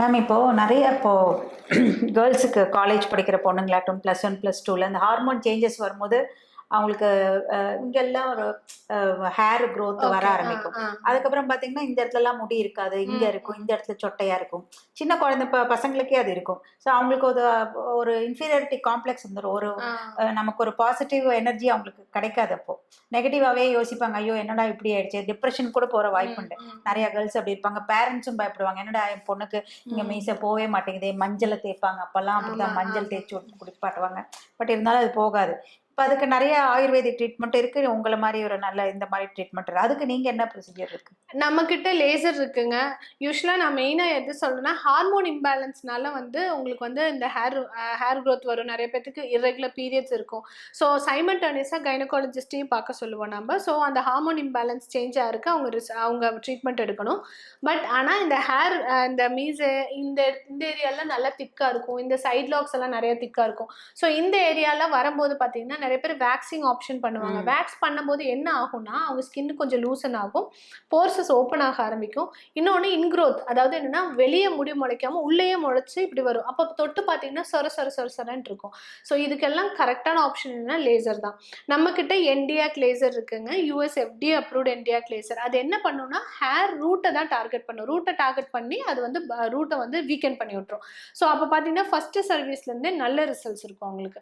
Ma'am இப்போது நிறைய இப்போது கேர்ள்ஸுக்கு காலேஜ் படிக்கிற பொண்ணுங்களாட்டும் ப்ளஸ் ஒன் ப்ளஸ் டூவில் இந்த ஹார்மோன் சேஞ்சஸ் வரும்போது அவங்களுக்கு இங்கெல்லாம் ஒரு ஹேர் growth வர ஆரம்பிக்கும். அதுக்கப்புறம் பார்த்தீங்கன்னா இந்த இடத்துலலாம் முடி இருக்காது இங்கே இருக்கும் இந்த இடத்துல சொட்டையாக இருக்கும். சின்ன குழந்தை இப்போ பசங்களுக்கே அது இருக்கும். ஸோ அவங்களுக்கு ஒரு ஒரு இன்ஃபீரியாரிட்டி காம்ப்ளெக்ஸ் வந்துடும் ஒரு நமக்கு ஒரு பாசிட்டிவ் எனர்ஜி அவங்களுக்கு கிடைக்காது அப்போ. நெகட்டிவாகவே யோசிப்பாங்க ஐயோ என்னடா இப்படி ஆயிடுச்சு? டிப்ரெஷன் கூட போகிற வாய்ப்பு உண்டு. நிறைய கேர்ள்ஸ் அப்படி இருப்பாங்க. பேரண்ட்ஸும் பயப்படுவாங்க. என்னடா என் பொண்ணுக்கு இங்க. மீசை போகவே மாட்டேங்குதே மஞ்சளை தேய்ப்பாங்க. அப்பெல்லாம் அப்படிதான் மஞ்சள். தேய்ச்சி விட்டு குளிப்பாட்டுவாங்க. பட் இருந்தாலும் அது போகாது. இப்போ அதுக்கு நிறைய ஆயுர்வேதிக் ட்ரீட்மெண்ட் இருக்கு. உங்களை மாதிரி ஒரு நல்ல இந்த மாதிரி ட்ரீட்மெண்ட் இருக்கு. அதுக்கு நீங்க என்ன ப்ரொசீஜர் இருக்கு? நம்ம கிட்ட லேசர் இருக்குங்க யூஸ்வலா நான் மெயினா எது சொல்றேன்னா ஹார்மோன் இம்பேலன்ஸ்னால வந்து உங்களுக்கு வந்து இந்த ஹேர் ஹேர் க்ரோத் வரும். நிறைய பேத்துக்கு இரெகுலர் பீரியட்ஸ் இருக்கும். ஸோ சைமல்டேனியஸாக கைனகாலஜிஸ்டையும் பார்க்க சொல்லுவோம் நம்ம. ஸோ அந்த ஹார்மோன் இம்பேலன்ஸ் சேஞ்ச் ஆயிருக்கு அவங்க அவங்க ட்ரீட்மெண்ட் எடுக்கணும். பட் ஆனால் இந்த ஹேர் இந்த மீசு இந்த இந்த ஏரியாலாம் நல்லா திக்காக இருக்கும். இந்த சைட் லாக்ஸ் எல்லாம் நிறைய திக்காக இருக்கும். ஸோ இந்த ஏரியால வரும்போது பார்த்தீங்கன்னா நிறைய பேர் வேக்சிங் ஆப்ஷன் பண்ணுவாங்க. வேக்ஸ் பண்ணும்போது என்ன ஆகும்னா அவங்க ஸ்கின் கொஞ்சம் லூசன் ஆகும். போர்சஸ் ஓப்பன் ஆக ஆரம்பிக்கும். இன்னொன்று இன்க்ரோத் அதாவது என்னன்னா வெளியே முடி முளைக்காம உள்ளேயே முளைச்சு இப்படி வரும். அப்போ தொட்டு பார்த்தீங்கன்னா சொர சொர சொர சொரன்னு இருக்கும். ஸோ இதுக்கெல்லாம் கரெக்டான ஆப்ஷன் என்னன்னா லேசர் தான். நம்ம கிட்ட என்டியாக் லேசர் இருக்குங்க. US FD approved NdYAG laser அது என்ன பண்ணுன்னா ஹேர் ரூட்டை தான் டார்கெட் பண்ணும். ரூட்டை டார்கெட் பண்ணி அது வந்து ரூட்டை வந்து வீக்கெண்ட் பண்ணி விட்டுரும். ஸோ அப்போ பார்த்தீங்கன்னா ஃபர்ஸ்ட் சர்வீஸ்லேருந்தே நல்ல ரிசல்ட்ஸ் இருக்கும் அவங்களுக்கு.